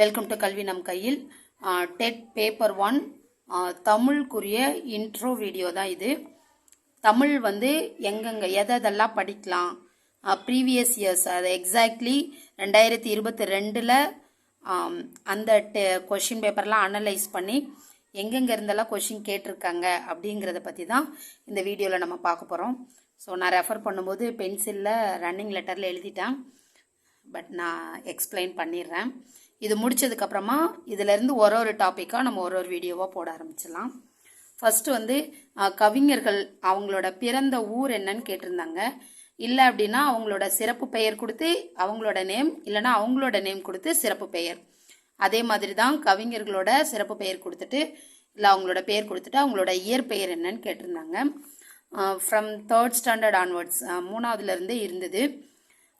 Welcome to கல்வி நம் கையில் டெட் பேப்பர் ஒன் தமிழுக்குரிய இன்ட்ரோ வீடியோ தான் இது. தமிழ் வந்து எங்கெங்க எதெல்லாம் படிக்கலாம்? ப்ரீவியஸ் இயர்ஸ் அது எக்ஸாக்ட்லி ரெண்டாயிரத்தி இருபத்தி ரெண்டில் அந்த டெ கொஷின் பேப்பர்லாம் அனலைஸ் பண்ணி எங்கெங்கே இருந்தெல்லாம் கொஷின் கேட்டிருக்காங்க அப்படிங்கிறத பற்றி தான் இந்த வீடியோவில் நம்ம பார்க்க போகிறோம் ஸோ நான் ரெஃபர் பண்ணும்போது பென்சிலில் ரன்னிங் லெட்டரில் எழுதிட்டேன். பட் நான் எக்ஸ்பிளைன் பண்ணிடுறேன். இது முடிச்சதுக்கப்புறமா இதிலேருந்து ஒரு ஒரு டாப்பிக்காக நம்ம ஒரு ஒரு வீடியோவாக போட ஆரம்பிச்சிடலாம். ஃபஸ்ட்டு வந்து கவிஞர்கள் அவங்களோட பிறந்த ஊர் என்னன்னு கேட்டிருந்தாங்க. இல்லை அப்படின்னா அவங்களோட சிறப்பு பெயர் கொடுத்து அவங்களோட நேம் இல்லைன்னா அவங்களோட நேம் கொடுத்து சிறப்பு பெயர். அதே மாதிரி தான் கவிஞர்களோட சிறப்பு பெயர் கொடுத்துட்டு இல்லை அவங்களோட பெயர் கொடுத்துட்டு அவங்களோட இயற்பெயர் என்னன்னு கேட்டிருந்தாங்க. ஃப்ரம் தேர்ட் ஸ்டாண்டர்ட் ஆன்வர்ட்ஸ் மூணாவதுலேருந்தே இருந்தது.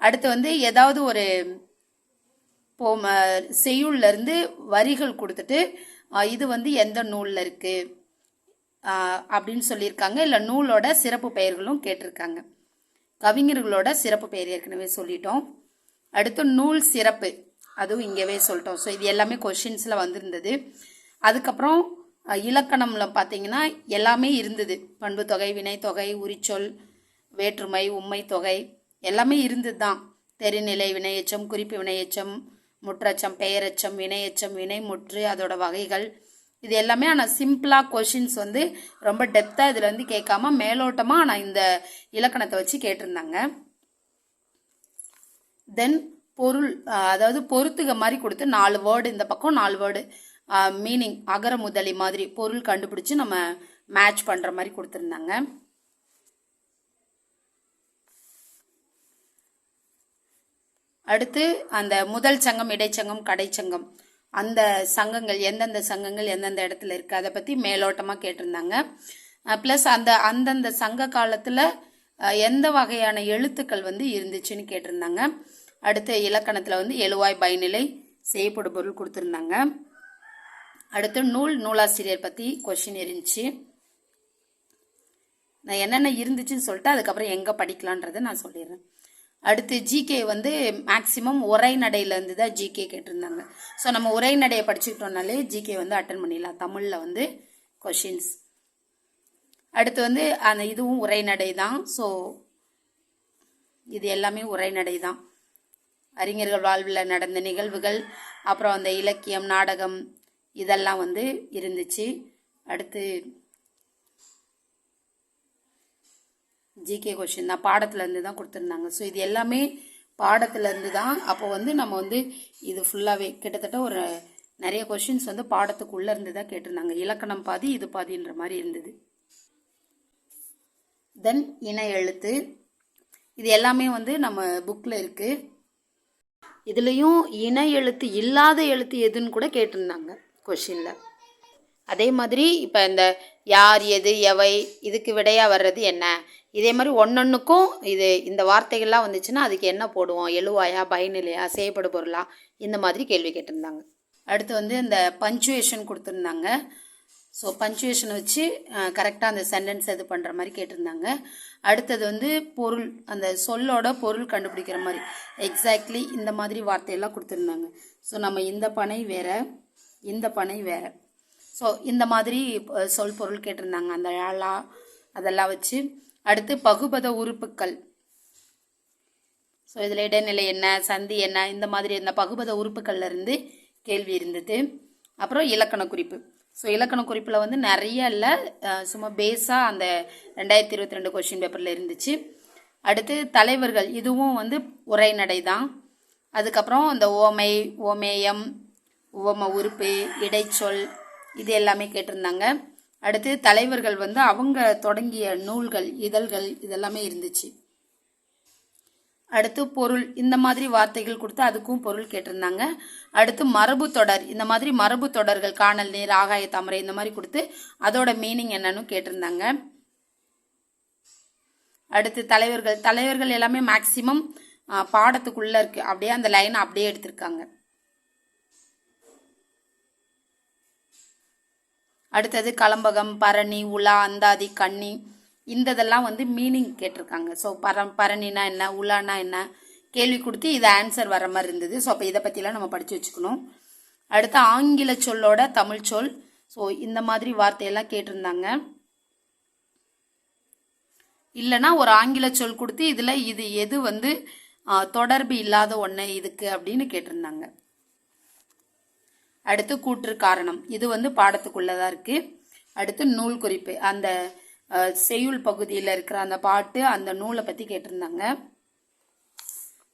அடுத்து வந்து ஏதாவது ஒரு போ செய்யுள்ல இருந்து வரிகள் கொடுத்துட்டு இது வந்து எந்த நூலில் இருக்குது அப்படின்னு சொல்லியிருக்காங்க. இல்லை நூலோட சிறப்பு பெயர்களும் கேட்டிருக்காங்க. கவிஞர்களோட சிறப்பு பெயர் ஏற்கனவே சொல்லிட்டோம். அடுத்து நூல் சிறப்பு. அதுவும் இங்கேவே சொல்லிட்டோம். ஸோ இது எல்லாமே கொஷின்ஸில் வந்திருந்தது. அதுக்கப்புறம் இலக்கணமில் இலக்கணம்ல பார்த்தீங்கன்னா எல்லாமே இருந்தது. பண்பு தொகை வினைத்தொகை உரிச்சொல் வேற்றுமை உண்மை தொகை. எல்லாமே இருந்தது தான் தெரிநிலை வினையச்சம் குறிப்பு வினையச்சம் முற்றச்சம் பெயரச்சம் வினையச்சம் வினை வினைமுற்று அதோட வகைகள். இது எல்லாமே ஆனால் சிம்பிளாக கொஷின்ஸ் வந்து ரொம்ப டெப்த்தாக இதில் வந்து கேட்காம மேலோட்டமாக ஆனால் இந்த இலக்கணத்தை வச்சு கேட்டிருந்தாங்க. தென் பொருள் அதாவது பொறுத்துக மாதிரி கொடுத்து நாலு வேர்டு இந்த பக்கம் நாலு வேர்டு மீனிங் அகர முதலி மாதிரி பொருள் கண்டுபிடிச்சு நம்ம மேட்ச் பண்ணுற மாதிரி கொடுத்துருந்தாங்க. அடுத்து அந்த முதல் சங்கம் இடைச்சங்கம் கடைச்சங்கம். அந்த சங்கங்கள் எந்தெந்த சங்கங்கள் எந்தெந்த இடத்துல இருக்குது அதை பற்றி மேலோட்டமாக கேட்டிருந்தாங்க. ப்ளஸ் அந்த அந்தந்த சங்க காலத்தில் எந்த வகையான எழுத்துக்கள் வந்து இருந்துச்சுன்னு கேட்டிருந்தாங்க. அடுத்து இலக்கணத்தில் வந்து எழுவாய் பயனிலை செய்யப்படு பொருள் கொடுத்துருந்தாங்க. அடுத்து நூல் நூலாசிரியர் பற்றி கொஷின் இருந்துச்சு. நான் என்னென்ன இருந்துச்சுன்னு சொல்லிட்டு அதுக்கப்புறம் எங்கே படிக்கலான்றதை நான் சொல்லிடுறேன். அடுத்து ஜிகே வந்து மேக்ஸிமம் உரைநடையிலேருந்து தான் ஜிகே கேட்டிருந்தாங்க. ஸோ நம்ம உரைநடையை படிச்சுக்கிட்டோம்னாலே ஜிகே வந்து அட்டன் பண்ணிடலாம். தமிழில் வந்து கொஷின்ஸ் அடுத்து வந்து அந்த இதுவும் உரைநடை தான். ஸோ இது எல்லாமே உரைநடை தான். அறிஞர்கள் வாழ்வில் நடந்த நிகழ்வுகள் அப்புறம் அந்த இலக்கியம் நாடகம் இதெல்லாம் வந்து இருந்துச்சு. அடுத்து ஜிகே கொஷின் தான் பாடத்துலேருந்து தான் கொடுத்துருந்தாங்க. ஸோ இது எல்லாமே பாடத்துலேருந்து தான். அப்போ வந்து நம்ம வந்து இது ஃபுல்லாகவே கிட்டத்தட்ட ஒரு நிறைய கொஷின்ஸ் வந்து பாடத்துக்குள்ளே இருந்து தான் கேட்டிருந்தாங்க. இலக்கணம் பாதி இது பாதின்ற மாதிரி இருந்தது. தென் இணை எழுத்து. இது எல்லாமே வந்து நம்ம புக்கில் இருக்குது இதுலேயும் இன எழுத்து இல்லாத எழுத்து எதுன்னு கூட கேட்டிருந்தாங்க கொஷினில் அதே மாதிரி இப்போ இந்த யார் எது எவை இதுக்கு விடையாக வர்றது என்ன? இதே மாதிரி ஒன்னொன்றுக்கும் இது இந்த வார்த்தைகள்லாம் வந்துச்சுன்னா அதுக்கு என்ன போடுவோம்? எழுவாயா? பயனிலையா செய்யப்படு பொருளா? இந்த மாதிரி கேள்வி கேட்டிருந்தாங்க. அடுத்து வந்து இந்த பஞ்சுவேஷன் கொடுத்துருந்தாங்க. ஸோ பஞ்சுவேஷனை வச்சு கரெக்டாக அந்த சென்டென்ஸ் இது பண்ணுற மாதிரி கேட்டிருந்தாங்க. அடுத்தது வந்து பொருள் அந்த சொல்லோட பொருள் கண்டுபிடிக்கிற மாதிரி எக்ஸாக்ட்லி இந்த மாதிரி வார்த்தையெல்லாம் கொடுத்துருந்தாங்க. ஸோ நம்ம இந்த பனை வேற இந்த பனை வேற. ஸோ இந்த மாதிரி சொல் பொருள் கேட்டிருந்தாங்க. அந்த ழா அதெல்லாம் வச்சு அடுத்து பகுபத உறுப்புக்கள். ஸோ இதில் இடைநிலை என்ன சந்தி என்ன இந்த மாதிரி இந்த பகுபத உறுப்புக்கள்ல இருந்து கேள்வி இருந்தது. அப்புறம் இலக்கண குறிப்பு. ஸோ இலக்கண குறிப்பில் வந்து நிறைய இல்லை சும்மா பேஸாக அந்த ரெண்டாயிரத்தி இருபத்தி ரெண்டு கொஷின் பேப்பரில் இருந்துச்சு. அடுத்து தலைவர்கள் இதுவும் வந்து உரைநடை தான். அதுக்கப்புறம் அந்த ஓமை ஓமேயம் ஓம உறுப்பு இடைச்சொல் இது எல்லாமே கேட்டிருந்தாங்க. அடுத்து தலைவர்கள் வந்து அவங்க தொடங்கிய நூல்கள் இதழ்கள் இதெல்லாமே இருந்துச்சு. அடுத்து பொருள் இந்த மாதிரி வார்த்தைகள் கொடுத்து அதுக்கும் பொருள் கேட்டிருந்தாங்க. அடுத்து மரபு தொடர் இந்த மாதிரி மரபு தொடர்கள் காணல் நீர் ஆகாய தாமரை இந்த மாதிரி கொடுத்து அதோட மீனிங் என்னன்னு கேட்டிருந்தாங்க. அடுத்து தலைவர்கள் தலைவர்கள் எல்லாமே மேக்சிமம் பாடத்துக்குள்ளே இருக்குது அப்படியே அந்த லைன் அப்படியே எடுத்திருக்காங்க. அடுத்தது கலம்பகம் பரணி உலா அந்தாதி கன்னி. இந்த இதெல்லாம் வந்து மீனிங் கேட்டிருக்காங்க. ஸோ பர பரணினா என்ன உலானா என்ன? கேள்வி கொடுத்து இது ஆன்சர் வர மாதிரி இருந்தது. ஸோ அப்போ இதை பற்றிலாம் நம்ம படித்து வச்சுக்கணும். அடுத்து ஆங்கில சொல்லோட தமிழ் சொல். ஸோ இந்த மாதிரி வார்த்தையெல்லாம் கேட்டிருந்தாங்க. இல்லைன்னா ஒரு ஆங்கில சொல் கொடுத்து இதில் இது எது வந்து தொடர்பு இல்லாத ஒன்று இதுக்கு அப்படின்னு கேட்டிருந்தாங்க. அடுத்து கூற்று காரணம். இது வந்து பாடத்துக்குள்ளதா இருக்கு. அடுத்து நூல் குறிப்பு. அந்த செய்யுள் பகுதியில் இருக்கிற அந்த பாட்டு அந்த நூலை பற்றி கேட்டிருந்தாங்க.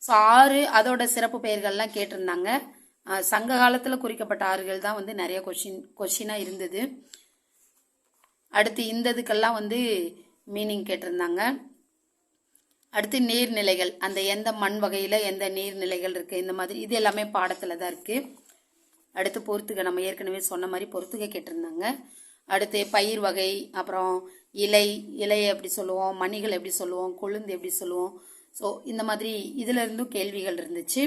ஸோ ஆறு அதோட சிறப்பு பெயர்கள்லாம் கேட்டிருந்தாங்க. சங்க காலத்தில் குறிக்கப்பட்ட ஆறுகள் தான் வந்து நிறைய கொஷின் கொஷினாக இருந்தது. அடுத்து இந்த இதுக்கெல்லாம் வந்து மீனிங் கேட்டிருந்தாங்க. அடுத்து நீர்நிலைகள். அந்த எந்த மண் வகையில் எந்த நீர்நிலைகள் இருக்குது இந்த மாதிரி இது எல்லாமே பாடத்தில் தான் இருக்குது அடுத்து பொறுத்துக. நம்ம ஏற்கனவே சொன்ன மாதிரி பொறுத்துக கேட்டிருந்தாங்க. அடுத்து பயிர் வகை அப்புறம் இலை இலையை எப்படி சொல்லுவோம் மணிகள் எப்படி சொல்லுவோம் கொழுந்து எப்படி சொல்லுவோம். ஸோ இந்த மாதிரி இதிலிருந்தும் கேள்விகள் இருந்துச்சு.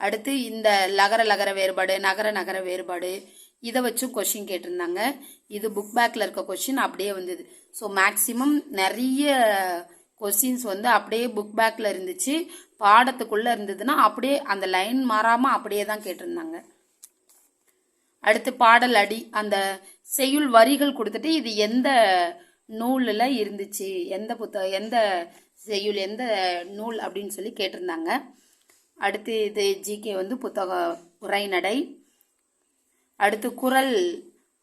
அடுத்து இந்த லகர லகர வேறுபாடு நகர நகர வேறுபாடு இதை வச்சும் கொஷின் கேட்டிருந்தாங்க. இது புக் பேக்கில் இருக்க கொஷின் அப்படியே வந்தது. ஸோ மேக்ஸிமம் நிறைய கொஸ்டின்ஸ் வந்து அப்படியே புக் பேக்கில் இருந்துச்சு. பாடத்துக்குள்ளே இருந்ததுன்னா அப்படியே அந்த லைன் மாறாமல் அப்படியே தான் கேட்டிருந்தாங்க. அடுத்து பாடல் அடி அந்த செய்யுள் வரிகள் கொடுத்துட்டு இது எந்த நூலில் இருந்துச்சு எந்த புத்தகம் எந்த செய்யுள் எந்த நூல் அப்படின்னு சொல்லி கேட்டிருந்தாங்க. அடுத்து இது ஜிகே வந்து புத்தக உரைநடை. அடுத்து குரல்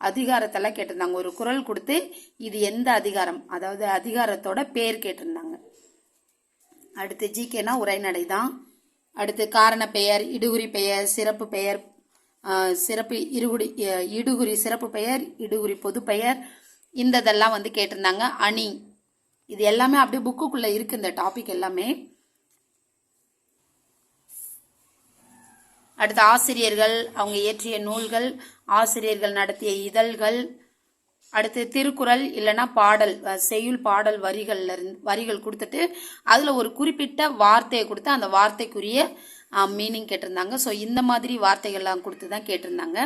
அதிகாரத்தெல்லாம் கேட்டிருந்தாங்க. ஒரு குரல் கொடுத்து இது எந்த அதிகாரம் அதாவது அதிகாரத்தோட பேர் கேட்டிருந்தாங்க. அடுத்து ஜிகேனா உரைநடை தான் அடுத்து காரண பெயர் இடுகுறி பெயர் சிறப்பு பெயர் சிறப்பு இருகுடி இடுகுறி சிறப்பு பெயர் இடுகுறி பொது பெயர். இந்த இதெல்லாம் வந்து கேட்டிருந்தாங்க. அணி. இது எல்லாமே அப்படியே புக்குக்குள்ளே இருக்கு இந்த டாபிக் எல்லாமே. அடுத்து ஆசிரியர்கள் அவங்க இயற்றிய நூல்கள் ஆசிரியர்கள் நடத்திய இதழ்கள். அடுத்து திருக்குறள் இல்லைன்னா பாடல் செய்யுள் பாடல் வரிகள்ல இருந்து வரிகள் கொடுத்துட்டு அதில் ஒரு குறிப்பிட்ட வார்த்தையை கொடுத்து அந்த வார்த்தைக்குரிய மீனிங் கேட்டிருந்தாங்க. ஸோ இந்த மாதிரி வார்த்தைகள்லாம் கொடுத்து தான் கேட்டிருந்தாங்க.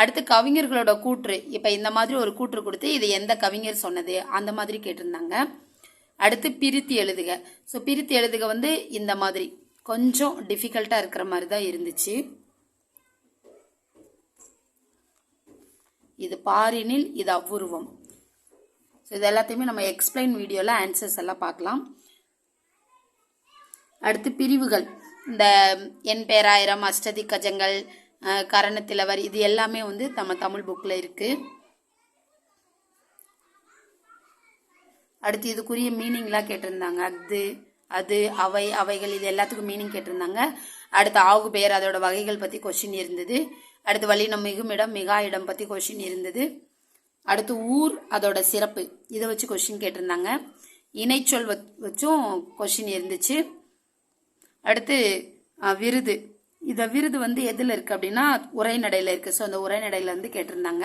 அடுத்து கவிஞர்களோட கூற்று. இப்போ இந்த மாதிரி ஒரு கூற்று கொடுத்து இது எந்த கவிஞர் சொன்னது? அந்த மாதிரி கேட்டிருந்தாங்க. அடுத்து பிரித்து எழுதுக. ஸோ பிரித்து எழுதுக வந்து இந்த மாதிரி. கொஞ்சம் டிஃபிகல்ட்டாக இருக்கிற மாதிரி தான் இருந்துச்சு. இது பாரினில் இது அவ்வுருவம். ஸோ இது எல்லாத்தையுமே நம்ம எக்ஸ்பிளைன் வீடியோவில் ஆன்சர்ஸ் எல்லாம் பார்க்கலாம். அடுத்து பிரிவுகள். இந்த என் பேராயிரம் அஷ்டதி கஜங்கள் கரணத்திலவர் இது எல்லாமே வந்து நம்ம தமிழ் புக்கில் இருக்குது அடுத்து இதுக்குரிய மீனிங்லாம் கேட்டிருந்தாங்க. அது அது அவை அவைகள் இது எல்லாத்துக்கும் மீனிங் கேட்டிருந்தாங்க. அடுத்து ஆகு பெயர் அதோட வகைகள் பற்றி கொஷின் இருந்தது. அடுத்து வல்லினம் மிகுமிடம் மிகா இடம் பற்றி கொஷின் இருந்தது. அடுத்து ஊர் அதோட சிறப்பு இதை வச்சு கொஷின் கேட்டிருந்தாங்க. இணைச்சொல் வச்சும் கொஷின் இருந்துச்சு. அடுத்து விருது. இந்த விருது வந்து எதில் இருக்குது அப்படின்னா உரைநடையில் இருக்குது ஸோ அந்த உரைநடையில இருந்து கேட்டிருந்தாங்க.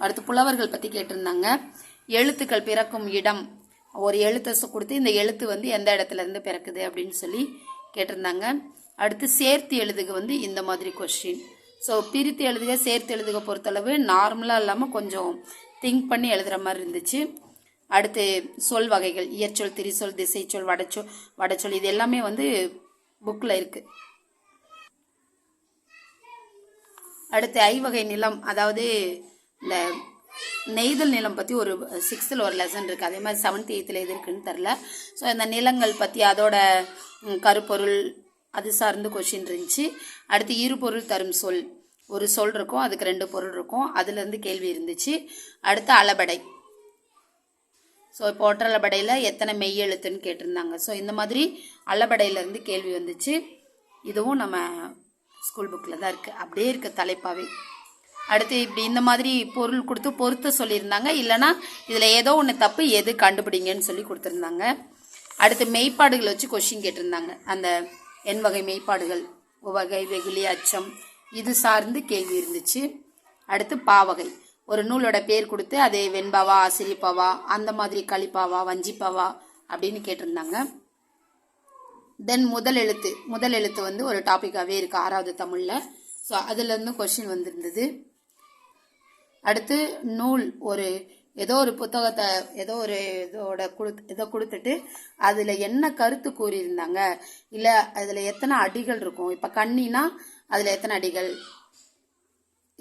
அடுத்து புலவர்கள் பற்றி கேட்டிருந்தாங்க. எழுத்துக்கள் பிறக்கும் இடம். ஒரு எழுத்தை கொடுத்து இந்த எழுத்து வந்து எந்த இடத்துல இருந்து பிறக்குது அப்படின்னு சொல்லி கேட்டிருந்தாங்க. அடுத்து சேர்த்து எழுதுக வந்து இந்த மாதிரி கொஸ்டின் ஸோ பிரித்து எழுதுக சேர்த்து எழுதுக பொறுத்தளவு நார்மலாக இல்லாமல் கொஞ்சம் திங்க் பண்ணி எழுதுகிற மாதிரி இருந்துச்சு. அடுத்து சொல் வகைகள் இயற்சொல் திரிசொல் திசைச்சொல் வடச்சொல் வடச்சொல் இது எல்லாமே வந்து புக்கில் இருக்குது அடுத்து ஐவகை நிலம் அதாவது இந்த நெய்தல் நிலம் பற்றி ஒரு சிக்ஸ்த்தில் ஒரு லெசன் இருக்குது அதே மாதிரி செவன்த் எயித்தில் எது இருக்குன்னு தெரில ஸோ இந்த நிலங்கள் பற்றி அதோட கருப்பொருள் அது சார்ந்து கொஷின் இருந்துச்சு. அடுத்து இரு பொருள் தரும் சொல். ஒரு சொல் இருக்கும் அதுக்கு ரெண்டு பொருள் இருக்கும். அதுலேருந்து கேள்வி இருந்துச்சு. அடுத்து அளபடை. ஸோ இப்போ ஒற்றளபடையில் எத்தனை மெய் எழுத்துன்னு கேட்டிருந்தாங்க. ஸோ இந்த மாதிரி அளபடையிலேருந்து கேள்வி வந்துச்சு. இதுவும் நம்ம ஸ்கூல் புக்கில் தான் இருக்குது அப்படியே இருக்க தலைப்பாகவே அடுத்து இப்படி இந்த மாதிரி பொருள் கொடுத்து பொருத்த சொல்லியிருந்தாங்க. இல்லைன்னா இதில் ஏதோ ஒன்று தப்பு எது கண்டுபிடிங்கன்னு சொல்லி கொடுத்துருந்தாங்க. அடுத்து மெய்ப்பாடுகளை வச்சு கொஷின் கேட்டிருந்தாங்க. அந்த எண் வகை மெய்ப்பாடுகள் வகை வெகுளி அச்சம் இது சார்ந்து கேள்வி இருந்துச்சு. அடுத்து பாவகை ஒரு நூலோட பேர் கொடுத்து அது வெண்பாவா சிரிப்பாவா அந்த மாதிரி கழிப்பாவா வஞ்சிப்பாவா அப்படின்னு கேட்டிருந்தாங்க. தென் முதல் எழுத்து முதல் எழுத்து வந்து ஒரு டாப்பிக்காகவே இருக்குது ஆறாவது தமிழில். ஸோ அதுலேருந்து கொஷின் வந்திருந்தது. அடுத்து நூல் ஒரு ஏதோ ஒரு புத்தகத்தை ஏதோ ஒரு இதோட கொடு இதை கொடுத்துட்டு அதில் என்ன கருத்து கூறியிருந்தாங்க? இல்லை அதில் எத்தனை அடிகள் இருக்கும்? இப்போ கண்ணினா அதில் எத்தனை அடிகள்?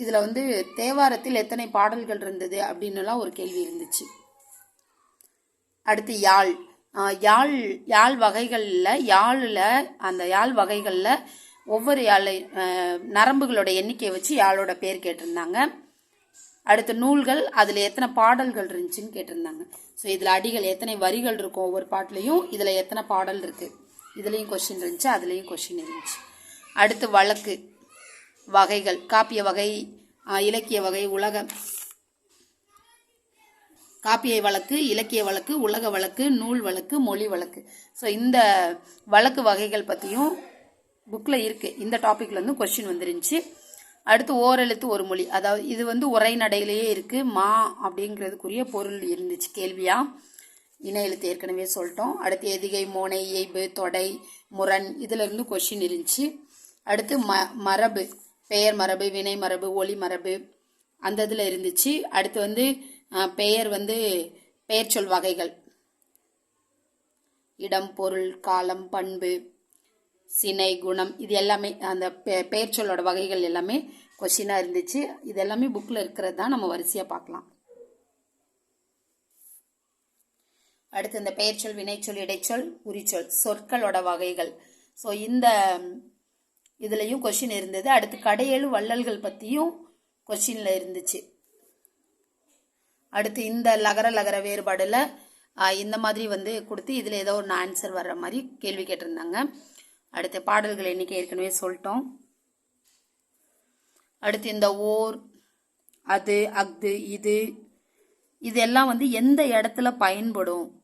இதில் வந்து தேவாரத்தில் எத்தனை பாடல்கள் இருந்தது அப்படின்னுலாம் ஒரு கேள்வி இருந்துச்சு. அடுத்து யாழ். யாழ் யாழ் வகைகளில் யாழில் அந்த யாழ் வகைகளில் ஒவ்வொரு யாழை நரம்புகளோட எண்ணிக்கையை வச்சு யாழோட பேர் கேட்டிருந்தாங்க. அடுத்து நூல்கள் அதில் எத்தனை பாடல்கள் இருந்துச்சுன்னு கேட்டிருந்தாங்க. ஸோ இதில் அடிகள் எத்தனை வரிகள் இருக்கும் ஒவ்வொரு பாட்டிலையும் இதில் எத்தனை பாடல் இருக்குது இதுலேயும் கொஷின் இருந்துச்சு அதுலேயும் கொஷின் இருந்துச்சு. அடுத்து வழக்கு. வகைகள் காப்பிய வகை இலக்கிய வகை உலக காப்பிய வழக்கு இலக்கிய வழக்கு உலக வழக்கு நூல் வழக்கு மொழி வழக்கு. ஸோ இந்த வழக்கு வகைகள் பற்றியும் புக்கில் இருக்குது இந்த டாப்பிக்கில் வந்து கொஸ்டின் வந்துருந்துச்சு. அடுத்து ஓரெழுத்து ஒரு மொழி. அதாவது இது வந்து உரைநடையிலேயே இருக்குது மா அப்படிங்கிறதுக்குரிய பொருள் இருந்துச்சு கேள்வியாக இணை எழுத்து ஏற்கனவே சொல்லிட்டோம். அடுத்து எதிகை மோனை இயைபு தொடை முரண் இதிலிருந்து கொஷின் இருந்துச்சு. அடுத்து ம மரபு. பெயர் மரபு வினை மரபு ஒளி மரபு அந்த இதில் இருந்துச்சு. அடுத்து வந்து பெயர் வந்து பெயர் சொல் வகைகள். இடம் பொருள் காலம் பண்பு சினை குணம் இது எல்லாமே அந்த பெ- பெயர் சொல்லோட வகைகள் எல்லாமே கொஷினாக இருந்துச்சு. இது எல்லாமே புக்கில் இருக்கிறது தான் நம்ம வரிசையாக பார்க்கலாம். அடுத்து இந்த பெயர்ச்சொல் வினைச்சொல் இடைச்சொல் உரிச்சொல் சொற்களோட வகைகள். ஸோ இந்த இதுலேயும் கொஷின் இருந்தது. அடுத்து கடையேழு வள்ளல்கள் பற்றியும் கொஷினில் இருந்துச்சு. அடுத்து இந்த லகர லகர வேறுபாடில் இந்த மாதிரி வந்து கொடுத்து இதில் ஏதோ ஒரு ஆன்சர் வர்ற மாதிரி கேள்வி கேட்டிருந்தாங்க. அடுத்து பாடல்கள் எண்ணிக்கை ஏற்கனவே சொல்லிட்டோம். அடுத்து இந்த ஓர் அது அஃது இது இதெல்லாம் வந்து எந்த இடத்துல பயன்படும்?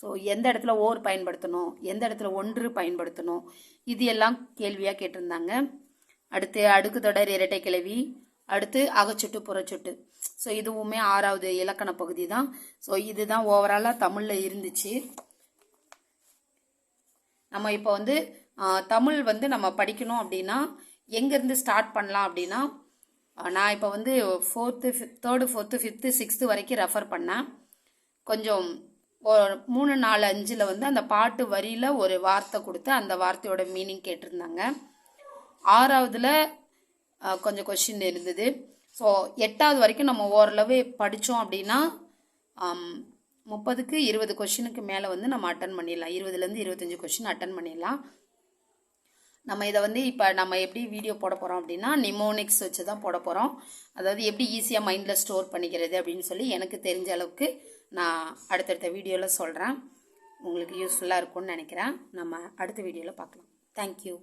ஸோ எந்த இடத்துல ஓர் பயன்படுத்தணும்? எந்த இடத்துல ஒன்று பயன்படுத்தணும்? இது எல்லாம் கேள்வியாக கேட்டிருந்தாங்க. அடுத்து அடுக்கு தொடர் இரட்டை கிளவி. அடுத்து அகச்சுட்டு புறச்சுட்டு. ஸோ இதுவுமே ஆறாவது இலக்கண பகுதி தான் ஸோ இதுதான் ஓவராலாக தமிழில் இருந்துச்சு. நம்ம இப்போ வந்து தமிழ் வந்து நம்ம படிக்கணும் அப்படின்னா எங்கேருந்து ஸ்டார்ட் பண்ணலாம் அப்படின்னா நான் இப்போ வந்து fourth third fourth fifth sixth வரைக்கும் ரெஃபர் பண்ணேன். கொஞ்சம் மூணு நாலு அஞ்சில் வந்து அந்த பாட்டு வரியில் ஒரு வார்த்தை கொடுத்து அந்த வார்த்தையோட மீனிங் கேட்டிருந்தாங்க. ஆறாவதுல கொஞ்சம் கொஷின் இருந்தது. ஸோ எட்டாவது வரைக்கும் நம்ம ஓரளவு படித்தோம் அப்படின்னா முப்பதுக்கு இருபது கொஷினுக்கு மேலே வந்து நம்ம அட்டன் பண்ணிடலாம். இருபதுலேருந்து இருபத்தஞ்சி கொஷின் அட்டன் பண்ணிடலாம். நம்ம இதை வந்து இப்போ நம்ம எப்படி வீடியோ போட போகிறோம் அப்படின்னா நிமோனிக்ஸ் வச்சு தான் போட போகிறோம் அதாவது எப்படி ஈஸியாக மைண்டில் ஸ்டோர் பண்ணிக்கிறது அப்படின்னு சொல்லி எனக்கு தெரிஞ்ச அளவுக்கு நான் அடுத்தடுத்த வீடியோவில் சொல்கிறேன் உங்களுக்கு யூஸ்ஃபுல்லாக இருக்கும்னு நினைக்கிறேன். நம்ம அடுத்த வீடியோவில் பார்க்கலாம். தேங்க்யூ